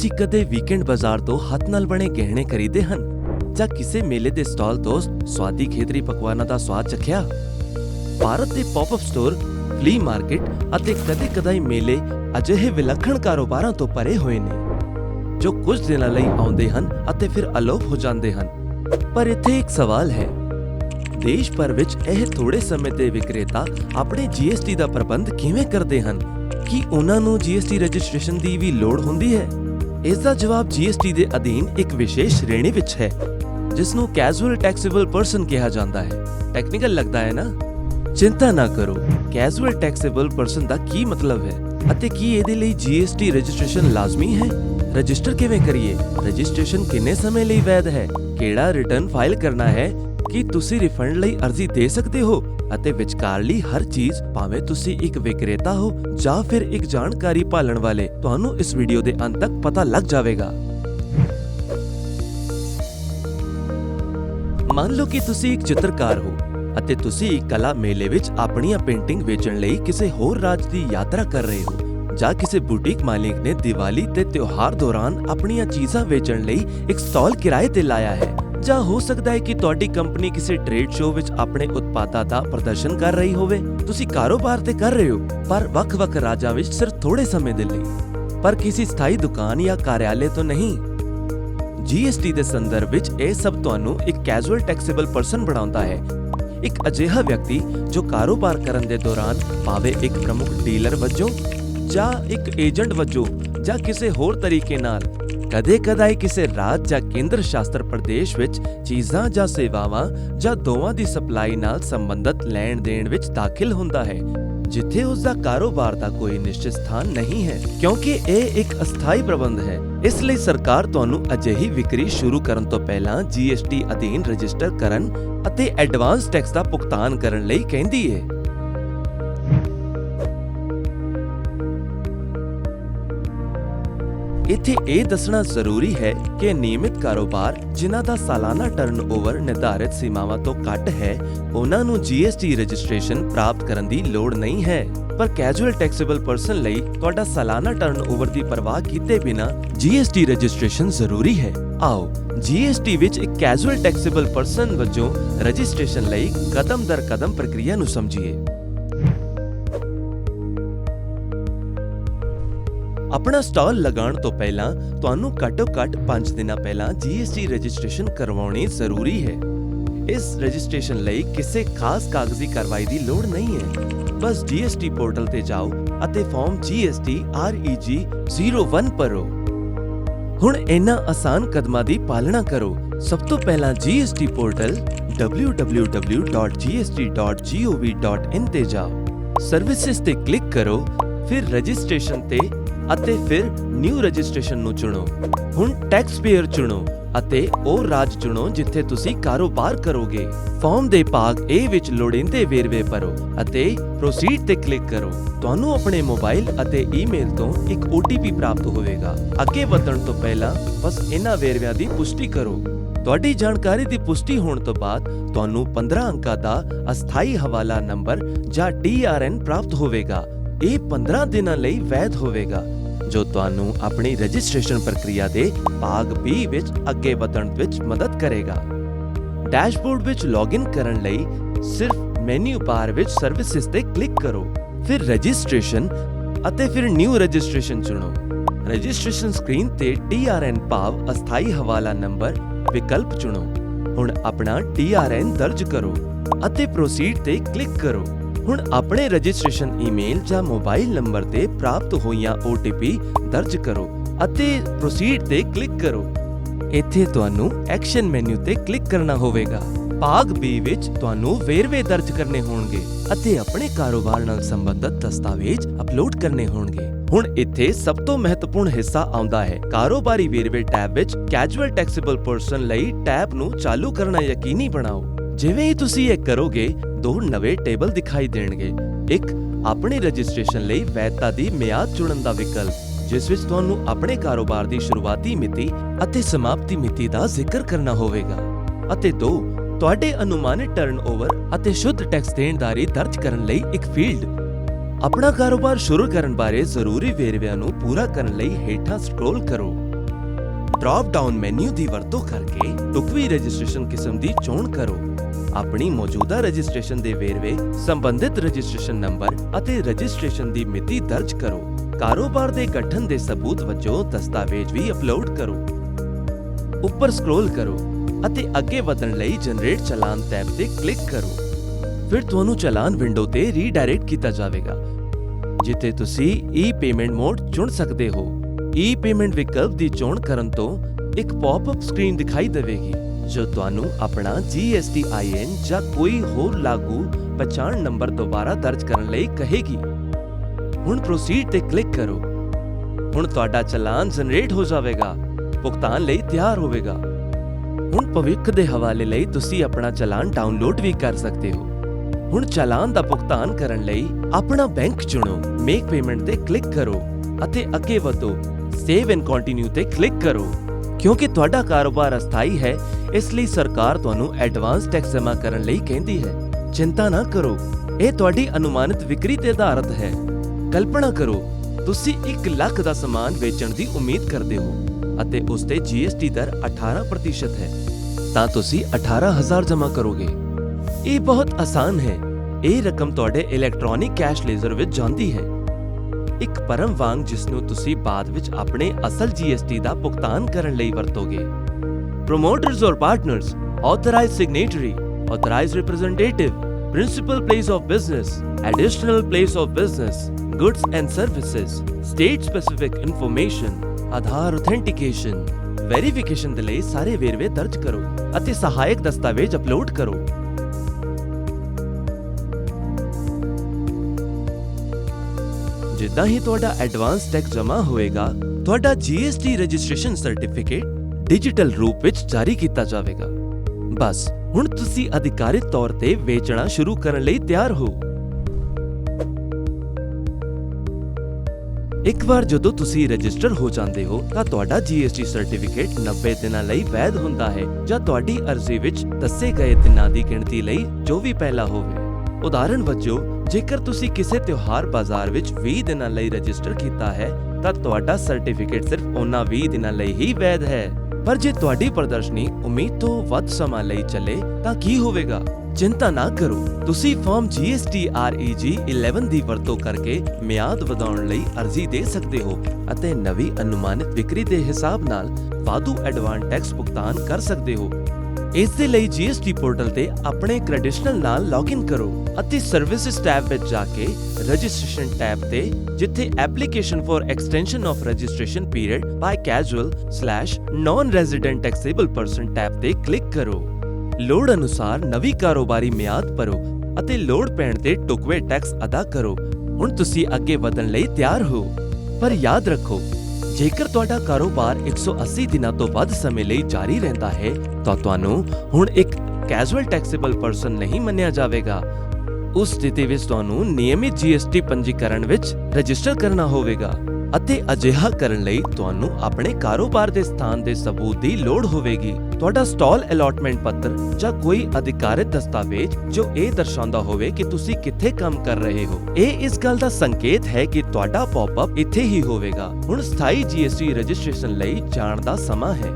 ਤੁਸੀਂ ਕਦੇ ਵੀਕਐਂਡ ਬਾਜ਼ਾਰ ਤੋਂ ਹੱਥ ਨਾਲ ਬਣੇ ਗਹਿਣੇ ਖਰੀਦੇ ਹਨ? ਜਾਂ ਕਿਸੇ ਮੇਲੇ ਦੇ ਸਟਾਲ ਤੋਂ ਸਵਾਦੀ ਖੇਤਰੀ ਪਕਵਾਨਾਂ ਦਾ ਸਵਾਦ ਚਖਿਆ? ਭਾਰਤ ਦੇ ਪੌਪਅਪ ਸਟੋਰ ਫਲੀ ਮਾਰਕੀਟ ਅਤੇ ਕਦੇ-ਕਦਾਈ ਮੇਲੇ ਅਜਿਹੇ ਵਿਲੱਖਣ ਕਾਰੋਬਾਰਾਂ ਤੋਂ ਭਰੇ ਹੋਏ ਨੇ, ਜੋ ਕੁਝ ਦਿਨਾਂ ਲਈ ਆਉਂਦੇ ਹਨ ਅਤੇ ਫਿਰ ਅਲੋਪ ਹੋ ਜਾਂਦੇ ਹਨ। ਪਰ ਇੱਥੇ ਇੱਕ ਸਵਾਲ ਹੈ। ਦੇਸ਼ ਭਰ ਵਿੱਚ ਇਹ ਥੋੜੇ ਸਮੇਂ ਦੇ ਵਿਕਰੇਤਾ ਆਪਣੇ GST ਦਾ ਪ੍ਰਬੰਧ ਕਿਵੇਂ ਕਰਦੇ ਹਨ? ਕੀ ਉਹਨਾਂ ਨੂੰ GST ਰਜਿਸਟ੍ਰੇਸ਼ਨ ਦੀ ਵੀ ਲੋੜ ਹੁੰਦੀ ਹੈ? ਇਸ ਦਾ ਜਵਾਬ GST ਦੇ ਅਧੀਨ ਇੱਕ ਵਿਸ਼ੇਸ਼ ਸ਼੍ਰੇਣੀ ਵਿੱਚ ਹੈ ਜਿਸ ਨੂੰ ਕੈਜੂਅਲ ਟੈਕਸੇਬਲ ਪਰਸਨ ਕਿਹਾ ਜਾਂਦਾ ਹੈ। ਟੈਕਨੀਕਲ ਲੱਗਦਾ ਹੈ ਨਾ? ਚਿੰਤਾ ਨਾ ਕਰੋ ਕੈਜੂਅਲ ਟੈਕਸੇਬਲ ਪਰਸਨ ਦਾ ਕੀ ਮਤਲਬ ਹੈ ਅਤੇ ਕੀ ਇਹਦੇ ਲਈ GST ਰਜਿਸਟ੍ਰੇਸ਼ਨ ਲਾਜ਼ਮੀ ਹੈ? ਰਜਿਸਟਰ ਕਿਵੇਂ ਕਰੀਏ? ਰਜਿਸਟ੍ਰੇਸ਼ਨ ਕਿੰਨੇ ਸਮੇਂ ਲਈ ਵੈਧ ਹੈ? ਕਿਹੜਾ ਰਿਟਰਨ ਫਾਈਲ ਕਰਨਾ ਹੈ? ਕੀ ਤੁਸੀਂ ਰਿਫੰਡ ਲਈ ਅਰਜ਼ੀ ਦੇ ਸਕਦੇ ਹੋ? ਅਤੇ ਵਿਚਕਾਰਲੀ ਹਰ ਚੀਜ਼ ਭਾਵੇਂ ਤੁਸੀਂ ਇੱਕ ਵਿਕਰੇਤਾ ਹੋ ਜਾਂ ਫਿਰ ਇੱਕ ਜਾਣਕਾਰੀ ਭਾਲਣ ਵਾਲੇ, ਤੁਹਾਨੂੰ ਇਸ ਵੀਡੀਓ ਦੇ ਅੰਤ ਤੱਕ ਪਤਾ ਲੱਗ ਜਾਵੇਗਾ। ਮੰਨ ਲਓ ਕਿ ਤੁਸੀਂ ਇੱਕ ਚਿੱਤਰਕਾਰ ਹੋ ਅਤੇ ਤੁਸੀਂ ਇੱਕ ਕਲਾ ਮੇਲੇ ਵਿੱਚ ਆਪਣੀਆਂ ਪੇਂਟਿੰਗ ਵੇਚਣ ਲਈ ਕਿਸੇ ਹੋਰ ਰਾਜ ਦੀ ਯਾਤਰਾ ਕਰ ਰਹੇ ਹੋ ਜਾਂ ਕਿਸੇ ਬੁਟੀਕ ਮਾਲਿਕ ਨੇ ਦੀਵਾਲੀ ਤੇ ਤਿਉਹਾਰ ਦੌਰਾਨ ਆਪਣੀਆਂ ਚੀਜ਼ਾਂ ਵੇਚਣ ਲਈ ਇੱਕ ਸਟਾਲ ਕਿਰਾਏ ਤੇ ਲਾਇਆ ਹੈ। ਜਾਂ ਹੋ ਸਕਦਾ ਹੈ ਕਿ ਤੁਹਾਡੀ ਕੰਪਨੀ ਕਿਸੇ ਟ੍ਰੇਡ ਸ਼ੋਅ ਵਿੱਚ ਆਪਣੇ ਉਤਪਾਦਾਂ ਦਾ ਪ੍ਰਦਰਸ਼ਨ ਕਰ ਰਹੀ ਹੋਵੇ। ਤੁਸੀਂ ਕਾਰੋਬਾਰ ਤੇ ਕਰ ਰਹੇ ਹੋ, ਪਰ ਵੱਖ-ਵੱਖ ਰਾਜਾਂ ਵਿੱਚ ਸਿਰਫ ਥੋੜੇ ਸਮੇਂ ਦੇ ਲਈ। ਪਰ ਕਿਸੇ ਸਥਾਈ ਦੁਕਾਨ ਜਾਂ ਕਾਰਿਆਲੇ ਤੋਂ ਨਹੀਂ। GST ਦੇ ਸੰਦਰਭ ਵਿੱਚ ਇਹ ਸਭ ਤੁਹਾਨੂੰ ਇੱਕ ਕੈਜੂਅਲ ਟੈਕਸੇਬਲ ਪਰਸਨ ਬਣਾਉਂਦਾ ਹੈ। ਇੱਕ ਅਜਿਹਾ ਵਿਅਕਤੀ ਜੋ ਕਾਰੋਬਾਰ ਕਰਨ ਦੇ ਦੌਰਾਨ ਭਾਵੇਂ ਇੱਕ ਪ੍ਰਮੁੱਖ ਡੀਲਰ ਵਜੋਂ ਜਾਂ ਇੱਕ ਏਜੰਟ ਵਜੋਂ ਜਾਂ ਕਿਸੇ ਹੋਰ ਤਰੀਕੇ ਨਾਲ ਕਦੇ-ਕਦਾਈ ਕਿਸੇ ਰਾਜ ਜਾਂ ਕੇਂਦਰ ਸ਼ਾਸਤਰ ਪ੍ਰਦੇਸ਼ ਵਿੱਚ ਚੀਜ਼ਾਂ ਜਾਂ ਸੇਵਾਵਾਂ ਜਾਂ ਦੋਵਾਂ ਦੀ ਸਪਲਾਈ ਨਾਲ ਸੰਬੰਧਿਤ ਲੈਣ ਦੇਣ ਵਿੱਚ ਦਾਖਲ ਹੁੰਦਾ ਹੈ, ਜਿੱਥੇ ਉਸ ਦਾ ਕਾਰੋਬਾਰ ਦਾ ਕੋਈ ਨਿਸ਼ਚਿਤ ਸਥਾਨ ਨਹੀਂ ਹੈ, ਕਿਉਂਕਿ ਇਹ ਇੱਕ ਅਸਥਾਈ ਪ੍ਰਬੰਧ ਹੈ। ਇਸ ਲਈ ਸਰਕਾਰ ਤੁਹਾਨੂੰ ਅਜਿਹੀ ਵਿਕਰੀ ਸ਼ੁਰੂ ਕਰਨ ਤੋਂ ਪਹਿਲਾਂ GST ਅਧੀਨ ਰਜਿਸਟਰ ਕਰਨ ਅਤੇ ਐਡਵਾਂਸ ਟੈਕਸ ਦਾ ਭੁਗਤਾਨ ਕਰਨ ਲਈ ਕਹਿੰਦੀ ਹੈ। ਇੱਥੇ ਇਹ ਦੱਸਣਾ ਜ਼ਰੂਰੀ ਹੈ ਕਿ ਨਿਯਮਿਤ ਕਾਰੋਬਾਰ ਜਿਨ੍ਹਾਂ ਦਾ ਸਾਲਾਨਾ ਟਰਨਓਵਰ ਨਿਰਧਾਰਿਤ ਸੀਮਾਵਾਂ ਤੋਂ ਘੱਟ ਹੈ, ਉਹਨਾਂ ਨੂੰ GST ਰਜਿਸਟ੍ਰੇਸ਼ਨ ਪ੍ਰਾਪਤ ਕਰਨ ਦੀ ਲੋੜ ਨਹੀਂ ਹੈ। ਪਰ ਕੈਜੂਅਲ ਟੈਕਸੇਬਲ ਪਰਸਨ ਲਈ ਤੁਹਾਡਾ ਸਾਲਾਨਾ ਟਰਨਓਵਰ ਦੀ ਪਰਵਾਹ ਕੀਤੇ ਬਿਨਾ GST ਰਜਿਸਟ੍ਰੇਸ਼ਨ ਜ਼ਰੂਰੀ ਹੈ। ਆਓ GST ਵਿੱਚ ਇੱਕ ਕੈਜੂਅਲ ਟੈਕਸੇਬਲ ਪਰਸਨ ਵਜੋਂ ਰਜਿਸਟ੍ਰੇਸ਼ਨ ਲਈ ਕਦਮ ਦਰ ਕਦਮ ਪ੍ਰਕਿਰਿਆ ਨੂੰ ਸਮਝੀਏ। ਆਪਣਾ ਸਟਾਲ ਲਗਾਉਣ ਤੋਂ ਪਹਿਲਾਂ ਤੁਹਾਨੂੰ ਘੱਟੋ-ਘੱਟ 5 ਦਿਨਾਂ ਪਹਿਲਾਂ GST ਰਜਿਸਟ੍ਰੇਸ਼ਨ ਕਰਵਾਉਣੀ ਜ਼ਰੂਰੀ ਹੈ। ਇਸ ਰਜਿਸਟ੍ਰੇਸ਼ਨ ਲਈ ਕਿਸੇ ਖਾਸ ਕਾਗਜ਼ੀ ਕਾਰਵਾਈ ਦੀ ਲੋੜ ਨਹੀਂ ਹੈ। ਬਸ GST ਪੋਰਟਲ ਤੇ ਜਾਓ ਅਤੇ ਫਾਰਮ GST REG 01 ਭਰੋ। ਹੁਣ ਇਹਨਾਂ ਆਸਾਨ ਕਦਮਾਂ ਦੀ ਪਾਲਣਾ ਕਰੋ। ਸਭ ਤੋਂ ਪਹਿਲਾਂ GST ਪੋਰਟਲ www.gst.gov.in ਤੇ ਜਾਓ। ਸਰਵਿਸਿਜ਼ ਤੇ ਕਲਿੱਕ ਕਰੋ, ਫਿਰ ਰਜਿਸਟ੍ਰੇਸ਼ਨ ਤੇ ਅਤੇ ਫਿਰ ਨਿਊ ਰਜਿਸਟ੍ਰੇਸ਼ਨ ਨੂੰ ਚੁਣੋ। ਹੁਣ ਟੈਕਸ ਪੇਅਰ ਚੁਣੋ ਅਤੇ ਉਹ ਰਾਜ ਚੁਣੋ ਜਿੱਥੇ ਤੁਸੀਂ ਕਾਰੋਬਾਰ ਕਰੋਗੇ। ਫਾਰਮ ਦੇ ਭਾਗ A ਵਿੱਚ ਲੋੜੀਂਦੇ ਵੇਰਵੇ ਭਰੋ ਅਤੇ ਪ੍ਰੋਸੀਡ ਤੇ ਕਲਿੱਕ ਕਰੋ। ਤੁਹਾਨੂੰ ਆਪਣੇ ਮੋਬਾਈਲ ਅਤੇ ਈਮੇਲ ਤੋਂ ਇੱਕ OTP ਪ੍ਰਾਪਤ ਹੋਵੇਗਾ। ਅੱਗੇ ਵਧਣ ਤੋਂ ਪਹਿਲਾਂ ਬਸ ਇਹਨਾਂ ਵੇਰਵਿਆਂ ਦੀ ਪੁਸ਼ਟੀ ਕਰੋ। ਤੁਹਾਡੀ ਜਾਣਕਾਰੀ ਦੀ ਪੁਸ਼ਟੀ ਹੋਣ ਤੋਂ ਬਾਅਦ ਤੁਹਾਨੂੰ 15 ਅੰਕਾਂ ਦਾ ਅਸਥਾਈ ਹਵਾਲਾ ਨੰਬਰ ਜਾਂ TRN ਪ੍ਰਾਪਤ ਹੋਵੇਗਾ। ਇਹ 15 ਦਿਨਾਂ ਲਈ ਵੈਧ ਹੋਵੇਗਾ। ਜੋ ਤੁਹਾਨੂੰ ਆਪਣੀ ਰਜਿਸਟ੍ਰੇਸ਼ਨ ਪ੍ਰਕਿਰਿਆ ਦੇ ਭਾਗ B ਵਿੱਚ ਅੱਗੇ ਵਧਣ ਵਿੱਚ ਮਦਦ ਕਰੇਗਾ। ਡੈਸ਼ਬੋਰਡ ਵਿੱਚ ਲੌਗਇਨ ਕਰਨ ਲਈ ਸਿਰਫ ਮੈਨੂ ਬਾਰ ਵਿੱਚ ਸਰਵਿਸਿਜ਼ ਤੇ ਕਲਿੱਕ ਕਰੋ, ਫਿਰ ਰਜਿਸਟ੍ਰੇਸ਼ਨ ਅਤੇ ਫਿਰ ਨਿਊ ਰਜਿਸਟ੍ਰੇਸ਼ਨ ਚੁਣੋ। ਰਜਿਸਟ੍ਰੇਸ਼ਨ ਸਕਰੀਨ ਤੇ TRN ਭਾਵ ਅਸਥਾਈ ਹਵਾਲਾ ਨੰਬਰ ਵਿਕਲਪ ਚੁਣੋ। ਹੁਣ ਆਪਣਾ TRN ਦਰਜ ਕਰੋ ਅਤੇ ਪ੍ਰੋਸੀਡ ਤੇ ਕਲਿੱਕ ਕਰੋ। ਹੁਣ ਆਪਣੇ ਰਜਿਸਟ੍ਰੇਸ਼ਨ ਈਮੇਲ ਜਾਂ ਮੋਬਾਈਲ ਨੰਬਰ ਤੇ ਪ੍ਰਾਪਤ ਹੋਈਆਂ OTP ਦਰਜ ਕਰੋ ਅਤੇ ਪ੍ਰੋਸੀਡ ਤੇ ਕਲਿੱਕ ਕਰੋ। ਇੱਥੇ ਤੁਹਾਨੂੰ ਐਕਸ਼ਨ ਮੈਨੂ ਤੇ ਕਲਿੱਕ ਕਰਨਾ ਹੋਵੇਗਾ। ਭਾਗ B ਵਿੱਚ ਤੁਹਾਨੂੰ ਵੇਰਵੇ ਦਰਜ ਕਰਨੇ ਹੋਣਗੇ ਅਤੇ ਆਪਣੇ ਕਾਰੋਬਾਰ ਨਾਲ ਸੰਬੰਧਿਤ ਦਸਤਾਵੇਜ਼ ਅਪਲੋਡ ਕਰਨੇ ਹੋਣਗੇ। ਹੁਣ ਇੱਥੇ ਸਭ ਤੋਂ ਮਹੱਤਵਪੂਰਨ ਹਿੱਸਾ ਆਉਂਦਾ ਹੈ। ਕਾਰੋਬਾਰੀ ਵੇਰਵੇ ਟੈਬ ਵਿੱਚ ਕੈਜੂਅਲ ਟੈਕਸੇਬਲ ਪਰਸਨ ਲਈ ਟੈਬ ਨੂੰ ਚਾਲੂ ਕਰਨਾ ਯਕੀਨੀ ਬਣਾਓ। ਜਿਵੇਂ ਹੀ ਤੁਸੀਂ ਇਹ ਕਰੋਗੇ ਦੋ ਨਵੇਂ ਟੇਬਲ ਦਿਖਾਈ ਦੇਣਗੇ। ਇੱਕ, ਆਪਣੀ ਰਜਿਸਟ੍ਰੇਸ਼ਨ ਲਈ ਵੈਧਤਾ ਦੀ ਮਿਆਦ ਚੁਣਨ ਦਾ ਵਿਕਲਪ, ਜਿਸ ਵਿੱਚ ਤੁਹਾਨੂੰ ਆਪਣੇ ਕਾਰੋਬਾਰ ਦੀ ਸ਼ੁਰੂਆਤੀ ਮਿਤੀ ਅਤੇ ਸਮਾਪਤੀ ਮਿਤੀ ਦਾ ਜ਼ਿਕਰ ਕਰਨਾ ਹੋਵੇਗਾ। ਅਤੇ ਦੋ, ਤੁਹਾਡੇ ਅਨੁਮਾਨਿਤ ਟਰਨਓਵਰ ਅਤੇ ਸ਼ੁੱਧ ਟੈਕਸ ਦੇਣਦਾਰੀ ਦਰਜ ਕਰਨ ਲਈ ਇੱਕ ਫੀਲਡ ਆਪਣਾ ਕਾਰੋਬਾਰ ਸ਼ੁਰੂ ਕਰਨ ਬਾਰੇ ਜ਼ਰੂਰੀ ਵੇਰਵਿਆਂ ਨੂੰ ਪੂਰਾ ਕਰਨ ਲਈ ਹੇਠਾਂ ਸਕਰੋਲ ਕਰੋ। ਡ੍ਰੌਪ ਡਾਊਨ ਮੈਨੂ ਦੀ ਵਰਤੋਂ ਕਰਕੇ ਟੁਕਵੀ ਰਜਿਸਟ੍ਰੇਸ਼ਨ ਕਿਸਮ ਦੀ ਚੋਣ ਕਰੋ। ਆਪਣੀ ਮੌਜੂਦਾ ਰਜਿਸਟ੍ਰੇਸ਼ਨ ਦੇ ਵੇਰਵੇ, ਸੰਬੰਧਿਤ ਰਜਿਸਟ੍ਰੇਸ਼ਨ ਨੰਬਰ ਅਤੇ ਰਜਿਸਟ੍ਰੇਸ਼ਨ ਦੀ ਮਿਤੀ ਦਰਜ ਕਰੋ। ਕਾਰੋਬਾਰ ਦੇ ਗਠਨ ਦੇ ਸਬੂਤ ਵਜੋਂ ਦਸਤਾਵੇਜ਼ ਵੀ ਅਪਲੋਡ ਕਰੋ। ਉੱਪਰ ਸਕਰੋਲ ਕਰੋ ਅਤੇ ਅੱਗੇ ਵਧਣ ਲਈ ਜਨਰੇਟ ਚਲਾਨ ਟੈਬ ਤੇ ਕਲਿੱਕ ਕਰੋ। ਫਿਰ ਤੁਹਾਨੂੰ ਚਲਾਨ ਵਿੰਡੋ ਤੇ ਰੀਡਾਇਰੈਕਟ ਕੀਤਾ ਜਾਵੇਗਾ, ਜਿੱਥੇ ਤੁਸੀਂ ਈ-ਪੇਮੈਂਟ ਮੋਡ ਚੁਣ ਸਕਦੇ ਹੋ। ਈ-ਪੇਮੈਂਟ ਵਿਕਲਪ ਦੀ ਚੋਣ ਕਰਨ ਤੋਂ ਇੱਕ ਪੌਪਅਪ ਸਕਰੀਨ ਦਿਖਾਈ ਦੇਵੇਗੀ। ਜੋ ਤੁਹਾਨੂੰ ਆਪਣਾ GSTIN ਜਾਂ ਕੋਈ ਹੋਰ ਲਾਗੂ ਪਛਾਣ ਨੰਬਰ ਦੁਬਾਰਾ ਦਰਜ ਕਰਨ ਲਈ ਕਹੇਗੀ। ਹੁਣ ਪ੍ਰੋਸੀਡ ਤੇ ਕਲਿੱਕ ਕਰੋ। ਹੁਣ ਤੁਹਾਡਾ ਚਲਾਨ ਜਨਰੇਟ ਹੋ ਜਾਵੇਗਾ, ਭੁਗਤਾਨ ਲਈ ਤਿਆਰ ਹੋਵੇਗਾ। ਹੁਣ ਭਵਿੱਖ ਦੇ ਹਵਾਲੇ ਲਈ ਤੁਸੀਂ ਆਪਣਾ ਚਲਾਨ ਡਾਊਨਲੋਡ ਵੀ ਕਰ ਸਕਦੇ ਹੋ। ਹੁਣ ਚਲਾਨ ਦਾ ਭੁਗਤਾਨ ਕਰਨ ਲਈ ਆਪਣਾ ਬੈਂਕ ਚੁਣੋ। ਮੇਕ ਪੇਮੈਂਟ ਤੇ ਕਲਿੱਕ ਕਰੋ ਅਤੇ ਅੱਗੇ ਵਧੋ। ਸੇਵ ਐਂਡ ਕੰਟੀਨਿਊ ਤੇ ਕਲਿੱਕ ਕਰੋ। ਕਿਉਂਕਿ ਤੁਹਾਡਾ ਕਾਰੋਬਾਰ ਅਸਥਾਈ ਹੈ, ਇਸ ਲਈ ਸਰਕਾਰ ਤੁਹਾਨੂੰ ਐਡਵਾਂਸ ਟੈਕਸ ਜਮ੍ਹਾਂ ਕਰਨ ਲਈ ਕਹਿੰਦੀ ਹੈ। ਚਿੰਤਾ ਨਾ ਕਰੋ, ਇਹ ਤੁਹਾਡੀ ਅਨੁਮਾਨਿਤ ਵਿਕਰੀ ਤੇ ਆਧਾਰਿਤ ਹੈ। ਕਲਪਨਾ ਕਰੋ, ਤੁਸੀਂ 1 ਲੱਖ ਦਾ ਸਮਾਨ ਵੇਚਣ ਦੀ ਉਮੀਦ ਕਰਦੇ ਹੋ ਅਤੇ ਉਸ ਤੇ GST ਦਰ 18% ਹੈ, ਤਾਂ ਤੁਸੀਂ 18000 ਜਮ੍ਹਾਂ ਕਰੋਗੇ। ਇਹ ਬਹੁਤ ਆਸਾਨ ਹੈ। ਇਹ ਰਕਮ ਤੁਹਾਡੇ ਇਲੈਕਟ੍ਰੋਨਿਕ ਕੈਸ਼ ਲੇਜ਼ਰ ਵਿੱਚ ਜਾਂਦੀ ਹੈ। ਇੱਕ ਪਰਮ ਵਾਂਗ ਜਿਸ ਨੂੰ ਤੁਸੀਂ ਬਾਅਦ ਵਿੱਚ ਆਪਣੇ ਅਸਲ GST ਦਾ ਭੁਗਤਾਨ ਕਰਨ ਲਈ ਵਰਤੋਗੇ promoters or partners authorized signatory authorized representative principal place of business additional place of business goods and services state specific information Aadhaar authentication verification ਦੇ ਲਈ ਸਾਰੇ ਵੇਰਵੇ ਦਰਜ ਕਰੋ ਅਤੇ ਸਹਾਇਕ ਦਸਤਾਵੇਜ਼ ਅਪਲੋਡ ਕਰੋ ਜਿੱਦਾਂ ਹੀ ਤੁਹਾਡਾ ਐਡਵਾਂਸ ਟੈਕਸ ਜਮ੍ਹਾਂ ਹੋਏਗਾ। ਤੁਹਾਡਾ GST ਰਜਿਸਟ੍ਰੇਸ਼ਨ ਸਰਟੀਫਿਕੇਟ ਡਿਜੀਟਲ ਰੂਪ ਵਿੱਚ ਜਾਰੀ ਕੀਤਾ ਜਾਵੇਗਾ। ਬਸ, ਹੁਣ ਤੁਸੀਂ ਅਧਿਕਾਰਿਤ ਤੌਰ ਤੇ ਵੇਚਣਾ ਸ਼ੁਰੂ ਕਰਨ ਲਈ ਤਿਆਰ ਹੋ। ਇੱਕ ਵਾਰ ਜਦੋਂ ਤੁਸੀਂ ਰਜਿਸਟਰ ਹੋ ਜਾਂਦੇ ਹੋ, ਤਾਂ ਤੁਹਾਡਾ GST ਸਰਟੀਫਿਕੇਟ 90 ਦਿਨਾਂ ਲਈ ਵੈਧ ਹੁੰਦਾ ਹੈ ਜਾਂ ਤੁਹਾਡੀ ਅਰਜ਼ੀ ਵਿੱਚ ਦੱਸੇ ਗਏ ਦਿਨਾਂ ਦੀ ਗਿਣਤੀ ਲਈ ਜੋ ਵੀ ਪਹਿਲਾਂ ਹੋਵੇ। ਉਦਾਹਰਣ ਵਜੋਂ, ਜੇਕਰ ਤੁਸੀਂ ਕਿਸੇ ਤਿਉਹਾਰ ਬਾਜ਼ਾਰ ਵਿੱਚ 20 ਦਿਨਾਂ ਲਈ ਰਜਿਸਟਰ ਕੀਤਾ ਹੈ, ਤਾਂ ਤੁਹਾਡਾ ਸਰਟੀਫਿਕੇਟ ਸਿਰਫ ਉਹਨਾਂ 20 ਦਿਨਾਂ ਲਈ ਹੀ ਵੈਧ ਹੈ। ਪਰ ਜੇ ਤੁਹਾਡੀ ਪ੍ਰਦਰਸ਼ਨੀ ਉਮੀਦ ਤੋਂ ਵੱਧ ਸਮਾਂ ਲਈ ਚੱਲੇ, ਤਾਂ ਕੀ ਹੋਵੇਗਾ? ਚਿੰਤਾ ਨਾ ਕਰੋ। ਤੁਸੀਂ ਫਾਰਮ GSTREG 11 ਦੀ ਵਰਤੋਂ ਕਰਕੇ ਮਿਆਦ ਵਧਾਉਣ ਲਈ ਅਰਜ਼ੀ ਦੇ ਸਕਦੇ ਹੋ ਅਤੇ ਨਵੀਂ ਅਨੁਮਾਨਿਤ ਵਿਕਰੀ ਦੇ ਹਿਸਾਬ ਨਾਲ ਵਾਧੂ ਐਡਵਾਂਸ ਟੈਕਸ ਭੁਗਤਾਨ ਕਰ ਸਕਦੇ ਹੋ। ਇਸ ਦੇ ਲਈ GST ਪੋਰਟਲ ਤੇ ਆਪਣੇ ਕ੍ਰੈਡੈਂਸ਼ੀਅਲ ਨਾਲ ਲੌਗਇਨ ਕਰੋ ਅਤੇ ਸਰਵਿਸਿਜ਼ ਟੈਬ ਵਿੱਚ ਜਾ ਕੇ ਰਜਿਸਟ੍ਰੇਸ਼ਨ ਟੈਬ ਤੇ, ਜਿੱਥੇ application for extension of registration period by casual non resident taxable person tab ਤੇ ਕਲਿੱਕ ਕਰੋ। ਲੋੜ ਅਨੁਸਾਰ ਨਵੀਂ ਕਾਰੋਬਾਰੀ ਮਿਆਦ ਭਰੋ ਅਤੇ ਲੋੜ ਪੈਣ ਤੇ ਟੁਕਵੇ ਟੈਕਸ ਅਦਾ ਕਰੋ। ਹੁਣ ਤੁਸੀਂ ਅੱਗੇ ਵਧਣ ਲਈ ਤਿਆਰ ਹੋ। ਪਰ ਯਾਦ ਰੱਖੋ ਜੇਕਰ ਤੁਹਾਡਾ ਕਾਰੋਬਾਰ 180 ਦਿਨਾਂ ਤੋਂ ਵੱਧ ਸਮੇਂ ਲਈ ਜਾਰੀ ਰਹਿੰਦਾ ਹੈ, ਤਾਂ ਤੁਹਾਨੂੰ ਹੁਣ ਇੱਕ ਕੈਜੂਅਲ ਟੈਕਸੇਬਲ ਪਰਸਨ ਨਹੀਂ ਮੰਨਿਆ ਜਾਵੇਗਾ। ਉਸ ਸਥਿਤੀ ਵਿੱਚ ਤੁਹਾਨੂੰ ਨਿਯਮਿਤ GST ਪੰਜੀਕਰਨ ਵਿੱਚ ਰਜਿਸਟਰ ਕਰਨਾ ਹੋਵੇਗਾ। ਅਤੇ ਅਜਿਹਾ ਕਰਨ ਲਈ ਤੁਹਾਨੂੰ ਆਪਣੇ ਕਾਰੋਬਾਰ ਦੇ ਸਥਾਨ ਦੇ ਸਬੂਤ ਦੀ ਲੋੜ ਹੋਵੇਗੀ। ਤੁਹਾਡਾ ਸਟਾਲ ਅਲਾਟਮੈਂਟ ਪੱਤਰ ਜਾਂ ਕੋਈ ਅਧਿਕਾਰਿਤ ਦਸਤਾਵੇਜ਼ ਜੋ ਇਹ ਦਰਸਾਉਂਦਾ ਹੋਵੇ ਕਿ ਤੁਸੀਂ ਕਿੱਥੇ ਕੰਮ ਕਰ ਰਹੇ ਹੋ। ਇਹ ਇਸ ਗੱਲ ਦਾ ਸੰਕੇਤ ਹੈ ਕਿ ਤੁਹਾਡਾ ਪੌਪਅਪ ਇੱਥੇ ਹੀ ਹੋਵੇਗਾ। ਹੁਣ ਸਥਾਈ GST ਰਜਿਸਟ੍ਰੇਸ਼ਨ ਲਈ ਜਾਣ ਦਾ ਸਮਾਂ ਹੈ।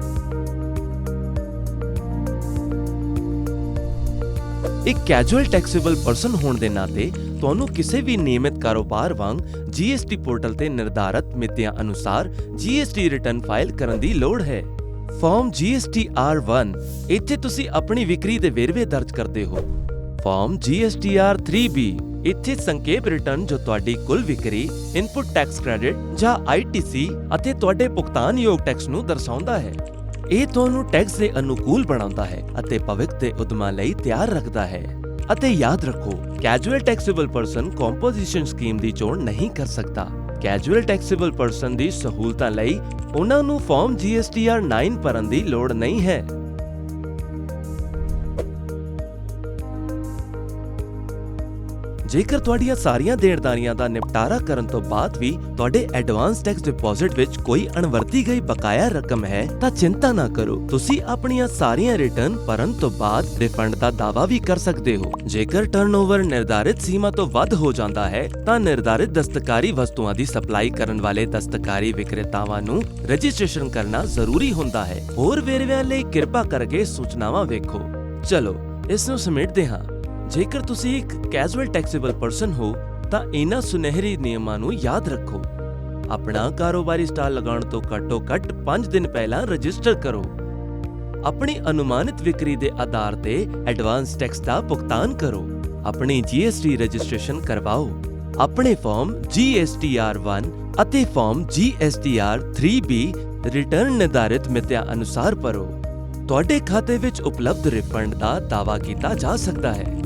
ਇੱਕ ਕੈਜੂਅਲ ਟੈਕਸੇਬਲ ਪਰਸਨ ਹੋਣ ਦੇ ਨਾਤੇ ਤੁਹਾਨੂੰ ਕਿਸੇ ਵੀ ਨਿਯਮਿਤ ਕਾਰੋਬਾਰ ਵਾਂਗ GST ਪੋਰਟਲ ਤੇ ਨਿਰਧਾਰਤ ਮਿਤੀਆਂ ਅਨੁਸਾਰ GST ਰਿਟਰਨ ਫਾਈਲ ਕਰਨ ਦੀ ਲੋੜ ਹੈ। ਫਾਰਮ GSTR1 ਇੱਥੇ ਤੁਸੀਂ ਆਪਣੀ ਵਿਕਰੀ ਦੇ ਵੇਰਵੇ ਦਰਜ ਕਰਦੇ ਹੋ। ਫਾਰਮ GSTR3B ਇੱਥੇ ਸੰਖੇਪ ਰਿਟਰਨ ਜੋ ਤੁਹਾਡੀ ਕੁੱਲ ਵਿਕਰੀ ਇਨਪੁਟ ਟੈਕਸ ਕ੍ਰੈਡਿਟ ਜਾਂ ITC ਅਤੇ ਤੁਹਾਡੇ ਭੁਗਤਾਨਯੋਗ ਟੈਕਸ ਨੂੰ ਦਰਸਾਉਂਦਾ ਹੈ। ਇਹ ਤੁਹਾਨੂੰ ਟੈਕਸ ਦੇ ਅਨੁਕੂਲ ਬਣਾਉਂਦਾ ਹੈ ਅਤੇ ਭਵਿੱਖ ਦੇ ਉਦਮਾਂ ਲਈ ਤਿਆਰ ਰੱਖਦਾ ਹੈ। ਅਤੇ ਯਾਦ ਰੱਖੋ casual taxable person composition scheme ਦੀ ਚੋਣ ਨਹੀਂ ਕਰ ਸਕਦਾ। ਕੈਜੂਅਲ ਟੈਕਸੇਬਲ ਪਰਸਨ ਦੀ ਸਹੂਲਤਾਂ ਲਈ ਉਹਨਾਂ ਨੂੰ ਫਾਰਮ GSTR 9 ਭਰਨ ਦੀ ਲੋੜ ਨਹੀਂ ਹੈ। ਜੇਕਰ ਤੁਹਾਡੀਆਂ ਸਾਰੀਆਂ ਦੇਣਦਾਰੀਆਂ ਦਾ ਨਿਪਟਾਰਾ ਕਰਨ ਤੋਂ ਬਾਅਦ ਵੀ ਤੁਹਾਡੇ ਐਡਵਾਂਸ ਟੈਕਸ ਡਿਪਾਜ਼ਿਟ ਵਿੱਚ ਕੋਈ ਅਣਵਰਤੀ ਗਈ ਬਕਾਇਆ ਰਕਮ ਹੈ, ਤਾਂ ਚਿੰਤਾ ਨਾ ਕਰੋ। ਤੁਸੀਂ ਆਪਣੀਆਂ ਸਾਰੀਆਂ ਰਿਟਰਨ ਭਰਨ ਤੋਂ ਬਾਅਦ ਰਿਫੰਡ ਦਾ ਦਾਅਵਾ ਵੀ ਕਰ ਸਕਦੇ ਹੋ। ਜੇਕਰ ਟਰਨਓਵਰ ਨਿਰਧਾਰਿਤ ਸੀਮਾ ਤੋਂ ਵੱਧ ਹੋ ਜਾਂਦਾ ਹੈ, ਤਾਂ ਨਿਰਧਾਰਿਤ ਦਸਤਕਾਰੀ ਵਸਤੂਆਂ ਦੀ ਸਪਲਾਈ ਕਰਨ ਵਾਲੇ ਦਸਤਕਾਰੀ ਵਿਕਰੇਤਾਵਾਂ ਨੂੰ ਰਜਿਸਟ੍ਰੇਸ਼ਨ ਕਰਨਾ ਜ਼ਰੂਰੀ ਹੁੰਦਾ ਹੈ। ਹੋਰ ਵੇਰਵਿਆਂ ਲਈ ਕਿਰਪਾ ਕਰਕੇ ਸੂਚਨਾਵਾਂ ਵੇਖੋ। ਚਲੋ, ਇਸ ਨੂੰ ਸਮੇਟਦੇ ਹਾਂ। ਜੇਕਰ ਤੁਸੀਂ ਇੱਕ ਕੈਜੂਅਲ ਟੈਕਸੇਬਲ ਪਰਸਨ ਹੋ, ਤਾਂ ਇਹਨਾਂ ਸੁਨਹਿਰੀ ਨਿਯਮਾਂ ਨੂੰ ਯਾਦ ਰੱਖੋ। ਆਪਣਾ ਕਾਰੋਬਾਰੀ ਸਟਾਲ ਲਗਾਉਣ ਤੋਂ ਘੱਟੋ ਘੱਟ 5 ਦਿਨ ਪਹਿਲਾਂ ਰਜਿਸਟਰ ਕਰੋ। ਆਪਣੀ ਅਨੁਮਾਨਿਤ ਵਿਕਰੀ ਦੇ ਆਧਾਰ ਤੇ ਐਡਵਾਂਸ ਟੈਕਸ ਦਾ ਭੁਗਤਾਨ ਕਰੋ। ਆਪਣੀ GST ਰਜਿਸਟ੍ਰੇਸ਼ਨ ਕਰਵਾਓ। ਆਪਣੇ ਫਾਰਮ GSTR1 ਅਤੇ ਫਾਰਮ GSTR3B ਰਿਟਰਨ ਨਿਰਧਾਰਿਤ ਮਿਤਿਆ ਅਨੁਸਾਰ ਭਰੋ। ਤੁਹਾਡੇ ਖਾਤੇ ਵਿੱਚ ਉਪਲਬਧ ਰਿਫੰਡ ਦਾ ਦਾਅਵਾ ਕੀਤਾ ਜਾ ਸਕਦਾ ਹੈ।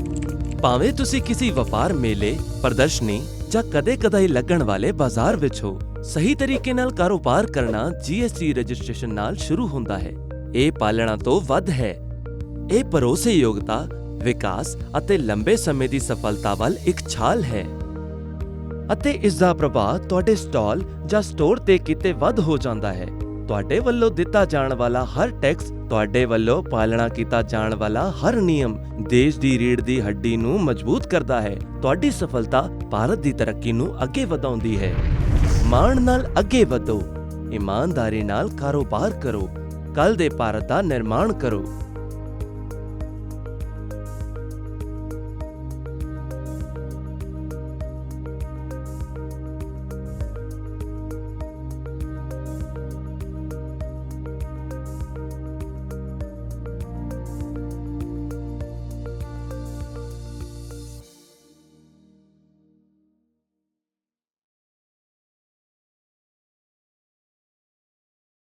ਭਾਵੇਂ ਤੁਸੀਂ ਕਿਸੇ ਵਪਾਰ ਮੇਲੇ, ਪ੍ਰਦਰਸ਼ਨੀ ਜਾਂ ਕਦੇ-ਕਦਾਈ ਲੱਗਣ ਵਾਲੇ ਬਾਜ਼ਾਰ ਵਿੱਚ ਹੋ, ਸਹੀ ਤਰੀਕੇ ਨਾਲ ਕਾਰੋਬਾਰ ਕਰਨਾ GST ਰਜਿਸਟ੍ਰੇਸ਼ਨ ਨਾਲ ਸ਼ੁਰੂ ਹੁੰਦਾ ਹੈ। ਇਹ ਪਾਲਣਾ ਤੋਂ ਵੱਧ ਹੈ। ਇਹ ਭਰੋਸੇਯੋਗਤਾ, ਵਿਕਾਸ ਅਤੇ ਲੰਬੇ ਸਮੇਂ ਦੀ ਸਫਲਤਾ ਵੱਲ ਇੱਕ ਛਾਲ ਹੈ। ਅਤੇ ਇਸ ਦਾ ਪ੍ਰਭਾਵ ਤੁਹਾਡੇ ਸਟਾਲ ਜਾਂ ਸਟੋਰ ਤੇ ਕਿਤੇ ਵੱਧ ਹੋ ਜਾਂਦਾ ਹੈ। ਤੁਹਾਡੇ ਵੱਲੋਂ ਦਿੱਤਾ ਜਾਣ ਵਾਲਾ ਹਰ ਟੈਕਸ, ਤੁਹਾਡੇ ਵੱਲੋਂ ਪਾਲਣਾ ਕੀਤਾ ਜਾਣ ਵਾਲਾ ਹਰ ਨਿਯਮ ਦੇਸ਼ ਦੀ ਰੀੜ ਦੀ ਹੱਡੀ ਨੂੰ ਮਜ਼ਬੂਤ ਕਰਦਾ ਹੈ। ਤੁਹਾਡੀ ਸਫਲਤਾ ਭਾਰਤ ਦੀ ਤਰੱਕੀ ਨੂੰ ਅੱਗੇ ਵਧਾਉਂਦੀ ਹੈ। ਮਾਣ ਨਾਲ ਅੱਗੇ ਵਧੋ। ਇਮਾਨਦਾਰੀ ਨਾਲ ਕਾਰੋਬਾਰ ਕਰੋ। ਕੱਲ ਦੇ ਭਾਰਤ ਦਾ ਨਿਰਮਾਣ ਕਰੋ।